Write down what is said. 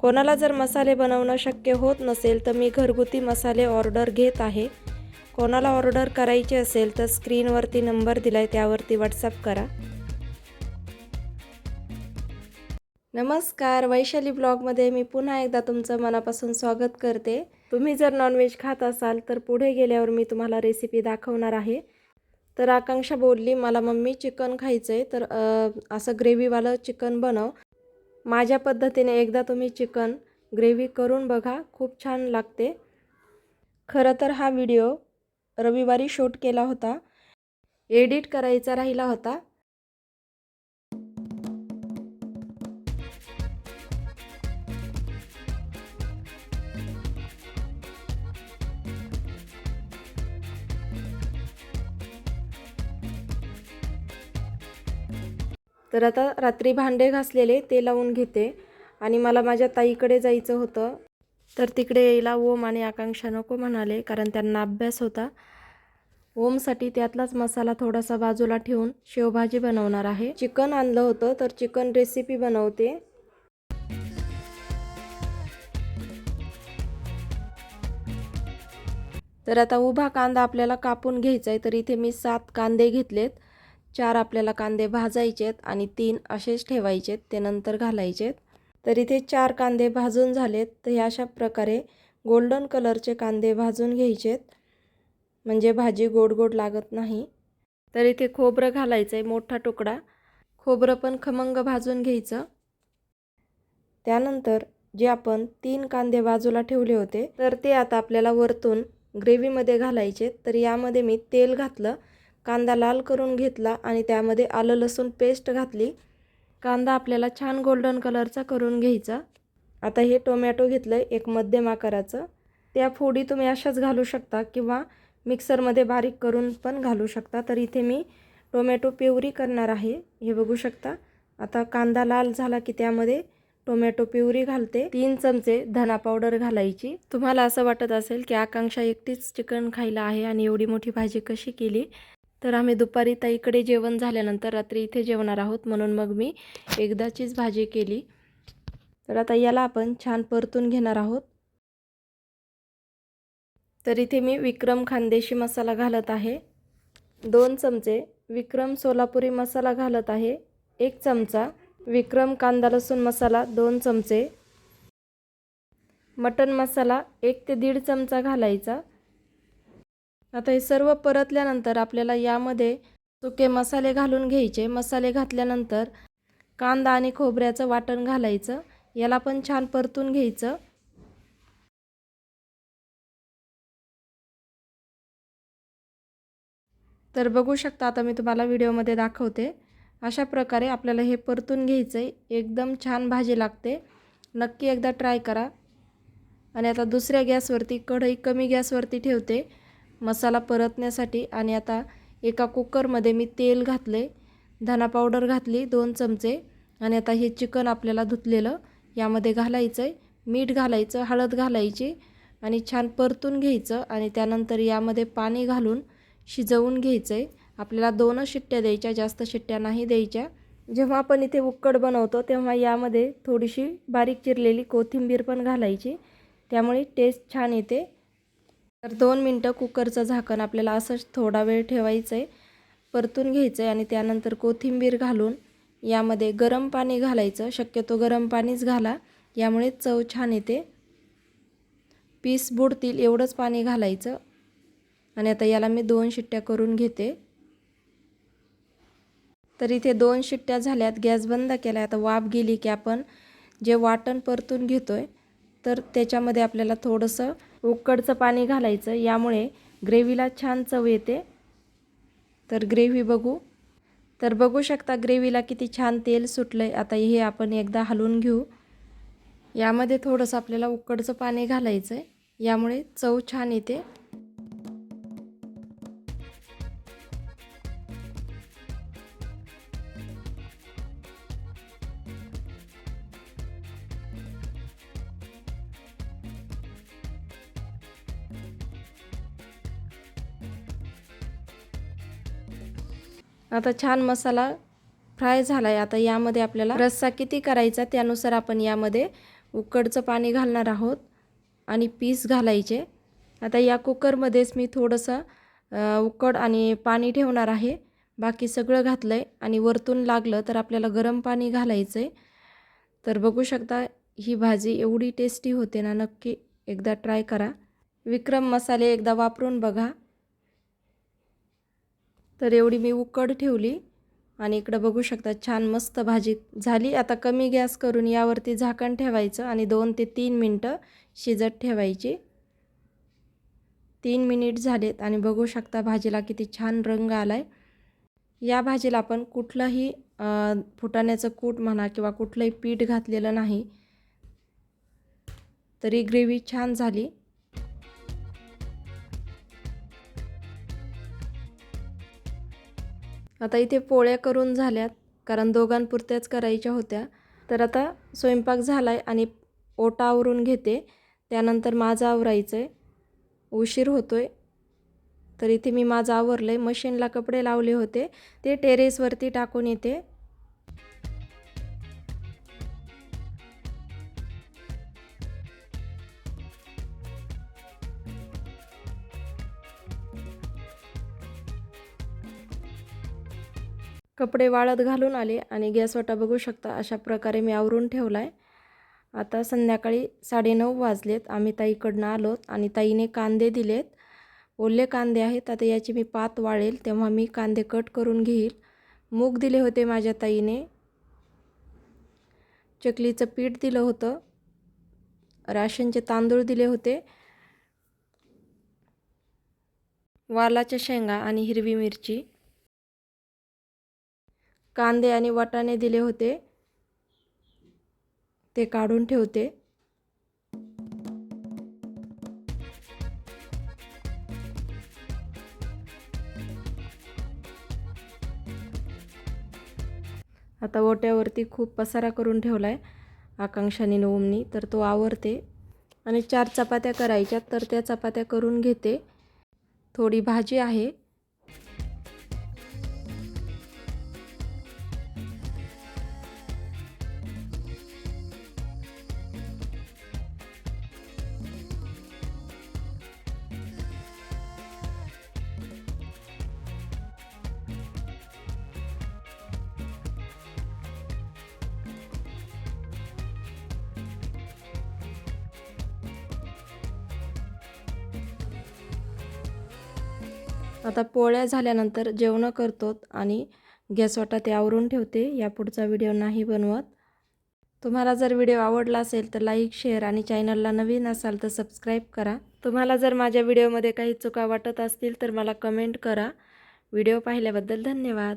कोणाला जर मसाले बनवणं शक्य होत नसेल तर मी घरगुती मसाले ऑर्डर घेत आहे. कोणाला ऑर्डर करायची असेल तर स्क्रीनवरती नंबर दिलाय त्यावरती व्हॉट्सअप करा. नमस्कार वैशाली ब्लॉगमध्ये मी पुन्हा एकदा तुमचं मनापासून स्वागत करते. तुम्ही जर नॉनव्हेज खात असाल तर पुढे गेल्यावर मी तुम्हाला रेसिपी दाखवणार आहे. तर आकांक्षा बोलली मला मम्मी चिकन खायचं आहे तर असं ग्रेव्हीवालं चिकन बनव. माझ्या पद्धतीने एकदा तुम्ही चिकन ग्रेव्ही करून बघा खूप छान लागते. खरं तर हा व्हिडिओ रविवारी शूट केला होता. एडिट करायचा राहिला होता. तर आता रात्री भांडे घासलेले ते लावून घेते. आणि मला माझ्या ताईकडे जायचं होतं. तर तिकडे यायला ओम आणि आकांक्षा नको म्हणाले कारण त्यांना अभ्यास होता. ओमसाठी त्यातलाच मसाला थोडासा बाजूला ठेवून शेवभाजी बनवणार आहे. चिकन आणलं होतं तर चिकन रेसिपी बनवते. तर आता उभा कांदा आपल्याला कापून घ्यायचा आहे तर इथे मी सात कांदे घेतलेत. चार आपल्याला कांदे भाजायचेत आणि तीन असेच ठेवायचेत ते नंतर घालायचेत. तर इथे चार कांदे भाजून झालेत तर ह्या अशा प्रकारे गोल्डन कलरचे कांदे भाजून घ्यायचेत. म्हणजे भाजी गोड गोड लागत नाही. तर इथे खोबरं घालायचं आहे मोठा तुकडा. खोबरं पण खमंग भाजून घ्यायचं. त्यानंतर जे आपण तीन कांदे बाजूला ठेवले होते तर ते आता आपल्याला वरतून ग्रेव्हीमध्ये घालायचे तर यामध्ये मी तेल घातलं. कांदा लाल करून घेतला आणि त्यामध्ये आलं लसूण पेस्ट घातली. कांदा आपल्याला छान गोल्डन कलरचा करून घ्यायचा. आता हे टोमॅटो घेतलं आहे एक मध्यम आकाराचं. त्या फोडी तुम्ही अशाच घालू शकता किंवा मिक्सरमध्ये बारीक करून पण घालू शकता. तर इथे मी टोमॅटो प्युरी करणार आहे. हे बघू शकता. आता कांदा लाल झाला की त्यामध्ये टोमॅटो प्युरी घालते. तीन चमचे धना पावडर घालायची. तुम्हाला असं वाटत असेल की आकांक्षा एकटीच चिकन खायला आहे आणि एवढी मोठी भाजी कशी केली? तर आम्ही दुपारी ताईकडे जेवण झाल्यानंतर रात्री इथे जेवणार आहोत. म्हणून मग मी एकदाचीच भाजी केली. तर आता याला आपण छान परतून घेणार आहोत. तर इथे मी विक्रम खानदेशी मसाला घालत आहे. दोन चमचे विक्रम सोलापुरी मसाला घालत आहे. एक चमचा विक्रम कांदा लसूण मसाला दोन चमचे मटन मसाला एक ते दीड चमचा घालायचा. आता हे सर्व परतल्यानंतर आपल्याला यामध्ये सुके मसाले घालून घ्यायचे. मसाले घातल्यानंतर कांदा आणि खोबऱ्याचं वाटण घालायचं. याला पण छान परतून घ्यायचं. तर बघू शकता आता मी तुम्हाला व्हिडिओमध्ये दाखवते. अशा प्रकारे आपल्याला हे परतून घ्यायचं आहे एकदम छान भाजी लागते. नक्की एकदा ट्राय करा. आणि आता दुसऱ्या गॅसवरती कढई कमी गॅसवरती ठेवते. मसाला परतण्यासाठी आणि आता एका कुकरमध्ये मी तेल घातले धना पावडर घातली दोन चमचे आणि आता हे चिकन आपल्याला धुतलेलं यामध्ये घालायचं आहे मीठ घालायचं हळद घालायची आणि छान परतून घ्यायचं आणि त्यानंतर यामध्ये पाणी घालून शिजवून घ्यायचं आहे आपल्याला दोनच शिट्ट्या द्यायच्या जास्त शिट्ट्या नाही द्यायच्या. जेव्हा आपण इथे उक्कड बनवतो तेव्हा यामध्ये थोडीशी बारीक चिरलेली कोथिंबीर पण घालायची. त्यामुळे टेस्ट छान येते. तर दोन मिनटं कुकरचं झाकण आपल्याला असंच थोडा वेळ ठेवायचं आहे परतून घ्यायचं आहे आणि त्यानंतर कोथिंबीर घालून यामध्ये गरम पाणी घालायचं. शक्यतो गरम पाणीच घाला. यामुळे चव छान येते. पीस बुडतील एवढंच पाणी घालायचं. आणि आता याला मी दोन शिट्ट्या करून घेते. तर इथे दोन शिट्ट्या झाल्यात. गॅस बंद केला आता वाफ गेली की आपण जे वाटण परतून घेतो आहे तर त्याच्यामध्ये आपल्याला थोडंसं उकडचं पाणी घालायचं. यामुळे ग्रेव्हीला छान चव येते. तर ग्रेव्ही बघू. तर बघू शकता ग्रेव्हीला किती छान तेल सुटलं आहे आता हे आपण एकदा हलवून घेऊ. यामध्ये थोडंसं आपल्याला उकडचं पाणी घालायचं आहे यामुळे चव छान येते. आता छान मसाला फ्राय झाला आहे आता यामध्ये आपल्याला रस्सा किती करायचा त्यानुसार आपण यामध्ये उकडचं पाणी घालणार आहोत आणि पीस घालायचे. आता या कुकरमध्येच मी थोडंसं उकड आणि पाणी ठेवणार आहे. बाकी सगळं घातलं आहे आणि वरतून लागलं तर आपल्याला गरम पाणी घालायचं आहे तर बघू शकता ही भाजी एवढी टेस्टी होते ना नक्की एकदा ट्राय करा. विक्रम मसाले एकदा वापरून बघा. तर एवढी मी उकड ठेवली. आणि इकडं बघू शकता छान मस्त भाजी झाली. आता कमी गॅस करून यावरती झाकण ठेवायचं आणि दोन ते तीन मिनटं शिजत ठेवायची. तीन मिनिट झालेत आणि बघू शकता भाजीला किती छान रंग आला आहे या भाजीला आपण कुठलंही फुटाण्याचं कूट म्हणा किंवा कुठलंही पीठ घातलेलं नाही. तरी ग्रेव्ही छान झाली. आता इथे पोळ्या करून झाल्यात कारण दोघांपुरत्याच करायच्या होत्या. तर आता स्वयंपाक झाला आहे आणि ओटा आवरून घेते. त्यानंतर माझं आवरायचं आहे उशीर होतो आहे तर इथे मी माझं आवरलं आहे मशीनला कपडे लावले होते. ते टेरेसवरती टाकून येते. कपडे वाळत घालून आले आणि गॅसवटा बघू शकता अशा प्रकारे मी आवरून ठेवला आहे आता संध्याकाळी साडेनऊ वाजलेत. आम्ही ताईकडनं आलोत आणि ताईने कांदे दिलेत. ओले कांदे आहेत आता याची मी पात वाळेल तेव्हा मी कांदे कट करून घेईल. मूग दिले होते माझ्या ताईने. चकलीचं पीठ दिलं होतं. राशनचे तांदूळ दिले होते. वालाच्या शेंगा आणि हिरवी मिरची. कांदे आणि वाटाणे दिले होते. ते काढून ठेवते. आता ओट्यावरती खूप पसारा करून ठेवला आहे आकांक्षाने नवमनी तर तो आवरते. आणि चार चपात्या करायच्या तर त्या चपात्या करून घेते. थोडी भाजी आहे. आता पोळ्या झाल्यानंतर जेवणं करतो आणि गॅसवाटा ते आवरून ठेवते. या पुढचा व्हिडिओ नाही बनवत. तुम्हाला जर व्हिडिओ आवडला असेल तर लाईक शेअर आणि चॅनलला नवीन असाल तर सबस्क्राईब करा. तुम्हाला जर माझ्या व्हिडिओमध्ये काही चुका वाटत असतील तर मला कमेंट करा. व्हिडिओ पाहिल्याबद्दल धन्यवाद.